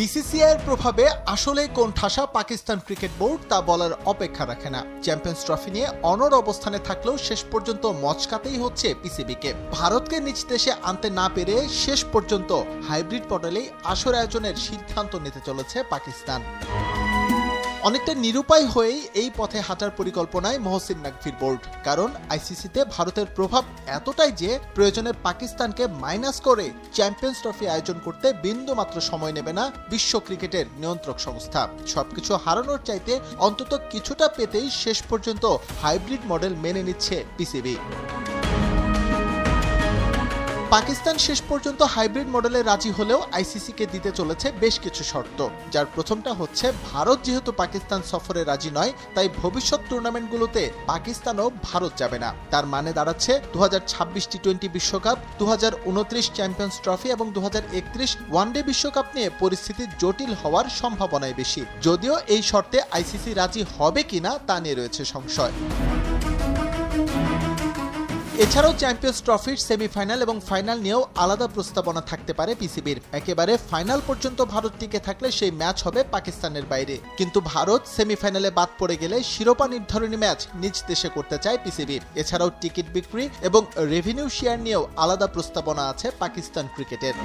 বিসিসিআইয়ের প্রভাবে আসলে কোন ঠাসা পাকিস্তান ক্রিকেট বোর্ড তা বলার অপেক্ষা রাখে না। চ্যাম্পিয়ন্স ট্রফি নিয়ে অনর অবস্থানে থাকলেও শেষ পর্যন্ত মচকাতেই হচ্ছে পিসিবিকে। ভারতকে নিজ দেশে আনতে না পেরে শেষ পর্যন্ত হাইব্রিড মডেলেই আসর আয়োজনের সিদ্ধান্ত নিতে চলেছে পাকিস্তান। অনেকটা নিরুপায় হয়েই এই পথে হাঁটার পরিকল্পনায় মহসিন নাকভির বোর্ড কারণ আইসিসিতে ভারতের প্রভাব এতটাই যে প্রয়োজনে পাকিস্তানকে মাইনাস করে চ্যাম্পিয়ন্স ট্রফি আয়োজন করতে বিন্দু মাত্র সময় নেবে না বিশ্ব ক্রিকেটের নিয়ন্ত্রক সংস্থা। সবকিছু হারানোর চাইতে অন্তত কিছুটা পেতেই শেষ পর্যন্ত হাইব্রিড মডেল মেনে নিচ্ছে পিসিবি। পাকিস্তান শেষ পর্যন্ত হাইব্রিড মডেলে রাজি হলেও আইসিসিকে দিতে চলেছে বেশ কিছু শর্ত। যার প্রথমটা হচ্ছে, ভারত যেহেতু পাকিস্তান সফরে রাজি নয়, তাই ভবিষ্যৎ টুর্নামেন্টগুলোতে পাকিস্তানও ভারত যাবে না। তার মানে দাঁড়াচ্ছে দু হাজার ছাব্বিশ টি টোয়েন্টি বিশ্বকাপ দু হাজার উনত্রিশ চ্যাম্পিয়ন্স ট্রফি এবং দু ওয়ানডে বিশ্বকাপ নিয়ে পরিস্থিতি জটিল হওয়ার সম্ভাবনাই বেশি। যদিও এই শর্তে আইসিসি রাজি হবে কিনা তা নিয়ে রয়েছে সংশয়। এছাড়াও চ্যাম্পিয়ন্স ট্রফির সেমিফাইনাল এবং ফাইনাল নিয়েও আলাদা প্রস্তাবনা থাকতে পারে পিসিবির একেবারে ফাইনাল পর্যন্ত ভারত টিকে থাকলে সেই ম্যাচ হবে পাকিস্তানের বাইরে। কিন্তু ভারত সেমিফাইনালে বাদ পড়ে গেলে শিরোপা নির্ধারণী ম্যাচ নিজ দেশে করতে চায় পিসিবি এছাড়াও টিকিট বিক্রি এবং রেভিনিউ শেয়ার নিয়েও আলাদা প্রস্তাবনা আছে পাকিস্তান ক্রিকেটের।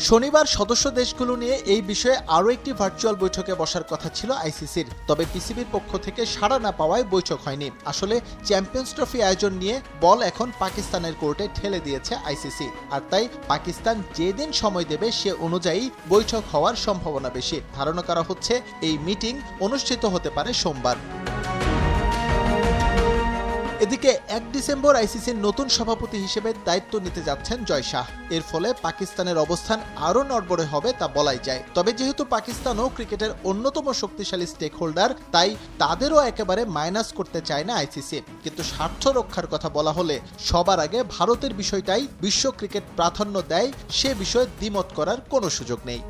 শনিবার সদস্য দেশগুলো নিয়ে এই বিষয়ে আরও একটি ভার্চুয়াল বৈঠকে বসার কথা ছিল আইসিসির। তবে পিসিবির পক্ষ থেকে সাড়া না পাওয়ায় বৈঠক হয়নি। আসলে চ্যাম্পিয়ন্স ট্রফি আয়োজন নিয়ে বল এখন পাকিস্তানের কোর্টে ঠেলে দিয়েছে আইসিসি। আর তাই পাকিস্তান যেদিন সময় দেবে সে অনুযায়ী বৈঠক হওয়ার সম্ভাবনা বেশি। ধারণা করা হচ্ছে এই মিটিং অনুষ্ঠিত হতে পারে সোমবার। এদিকে এক ডিসেম্বর আইসিসির নতুন সভাপতি হিসেবে দায়িত্ব নিতে যাচ্ছেন জয় শাহ। এর ফলে পাকিস্তানের অবস্থান আরও নড়বড়ে হবে তা বলাই যায়। তবে যেহেতু পাকিস্তানও ক্রিকেটের অন্যতম শক্তিশালী স্টেক হোল্ডার তাই তাদেরও একেবারে মাইনাস করতে চায় না আইসিসি। কিন্তু স্বার্থ রক্ষার কথা বলা হলে সবার আগে ভারতের বিষয়টাই বিশ্ব ক্রিকেট প্রাধান্য দেয়, সে বিষয়ে দ্বিমত করার কোনো সুযোগ নেই।